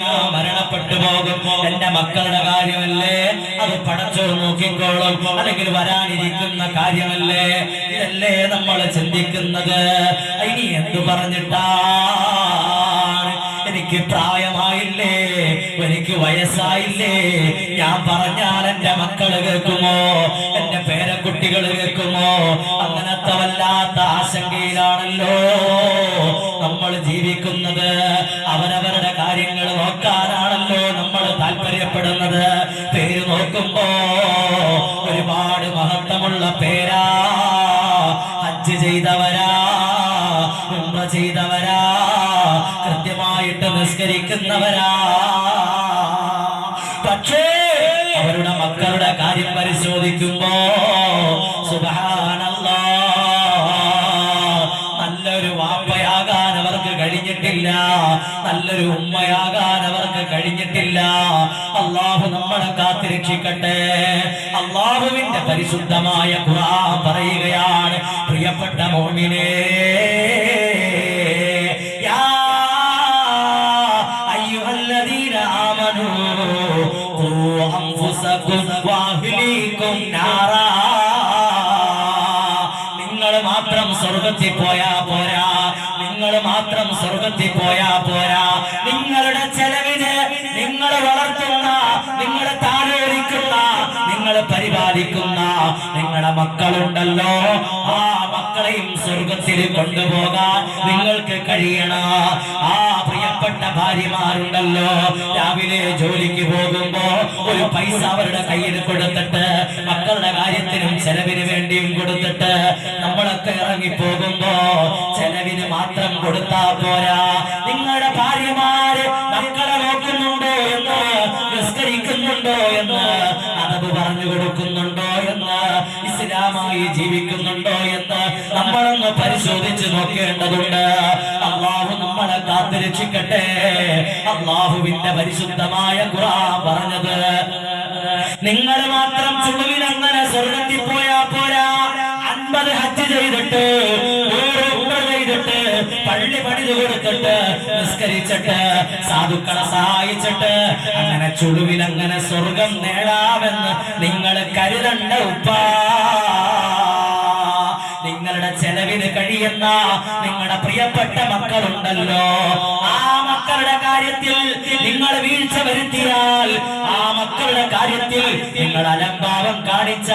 മരണപ്പെട്ടു പോകും എന്റെ മക്കളുടെ കാര്യമല്ലേ? അത് പടച്ചോർ നോക്കിക്കോളും. അല്ലെങ്കിൽ വരാനിരിക്കുന്ന കാര്യമല്ലേ? ഇതല്ലേ നമ്മൾ ചിന്തിക്കുന്നത്. ഇനി എന്തു പറഞ്ഞിട്ടാണ്? എനിക്ക് പ്രായമായില്ലേ? എനിക്ക് വയസ്സായില്ലേ? ഞാൻ പറഞ്ഞാൽ എന്റെ മക്കൾ കേൾക്കുമോ? എന്റെ പേരക്കുട്ടികൾ കേൾക്കുമോ? അങ്ങനത്തെ വല്ലാത്ത ആശങ്കയിലാണല്ലോ. ജീവിക്കുന്നത്. അവരവരുടെ കാര്യങ്ങൾ നോക്കാനാണല്ലോ നമ്മൾ താല്പര്യപ്പെടുന്നത്. പേര് നോക്കുമ്പോ ഒരുപാട് മഹത്വമുള്ള പേരാ. ഹജ്ജ് ചെയ്തവരാ ഉമ്മ ചെയ്തവരാ കൃത്യമായിട്ട് നിസ്കരിക്കുന്നവരാ. പക്ഷേ അവരുടെ മക്കളുടെ കാര്യം പരിശോധിക്കുമ്പോ കഴിഞ്ഞിട്ടില്ല. നല്ലൊരു ഉമ്മയാകാൻ അവർക്ക് കഴിഞ്ഞിട്ടില്ല. അള്ളാഹു നമ്മളെ കാത്തിരക്ഷിക്കട്ടെ അള്ളാഹുവിന്റെ പരിശുദ്ധമായ ഖുർആൻ പറയുകയാണ് പ്രിയപ്പെട്ട മോമിനെ ും നാര സ്വർഗത്തിൽ പോയാ പോരാ. നിങ്ങൾ മാത്രം സ്വർഗത്തിൽ പോയാ പോരാ. നിങ്ങളുടെ ചെലവിന് നിങ്ങൾ വളർത്തുന്ന നിങ്ങൾ താലോലിക്കുന്ന നിങ്ങൾ പരിപാലിക്കുന്ന നിങ്ങളുടെ മക്കളുണ്ടല്ലോ. ആ മക്കളെയും സ്വർഗത്തിൽ കൊണ്ടുപോകാൻ നിങ്ങൾക്ക് കഴിയണം ആ പ്രിയപ്പെട്ട ഭാര്യമാരുണ്ടല്ലോ. രാവിലെ ജോലിക്ക് പോകുമ്പോ ഒരു പൈസ അവരുടെ കയ്യിൽ കൊടുത്തിട്ട് മക്കളുടെ കാര്യത്തിനും ചെലവിന് വേണ്ടിയും കൊടുത്തിട്ട് നമ്മളൊക്കെ ഇറങ്ങി പോകുമ്പോ ചെലവിന് മാത്രം കൊടുത്താ പോരാ. നിങ്ങളുടെ ഭാര്യമാര് മക്കളെ നോക്കുന്നുണ്ടോ എന്ന് നിസ്കരിക്കുന്നുണ്ടോ എന്ന് അതത് പറഞ്ഞു കൊടുക്കുന്നുണ്ടോ എന്ന് ഇസ്ലാമായി ജീവിക്കുന്നുണ്ടോ എന്ന് നമ്മളൊന്ന് പരിശോധിച്ച് നോക്കേണ്ടതുണ്ട്. അള്ളാഹു നമ്മളെ കാത്തിരക്ഷിക്കട്ടെ. അള്ളാഹുവിന്റെ പരിശുദ്ധമായ ഖുർആൻ പറഞ്ഞത് ചുളുവിൽ അങ്ങനെ സ്വർഗത്തിൽ പോയാ പോരാ. അൻപത് ഹജ്ജ് ചെയ്തിട്ട് ചെയ്തിട്ട് പള്ളി പണിത് കൊടുത്തിട്ട് നിസ്കരിച്ചിട്ട് സാധുക്കളെ സഹായിച്ചിട്ട് അങ്ങനെ ചുളുവിൽ അങ്ങനെ സ്വർഗം നേടാമെന്ന് നിങ്ങൾ കരുതണ്ട ഉപ്പാ. നിങ്ങളുടെ ചെലവിന് കഴിയുന്ന നിങ്ങളുടെ പ്രിയപ്പെട്ട മക്കളുണ്ടല്ലോ. ആ മക്കളുടെ കാര്യത്തിൽ നിങ്ങൾ വീഴ്ച വരുത്തിയാൽ കാര്യത്തിൽ നിങ്ങൾ അലംഭാവം കാണിച്ച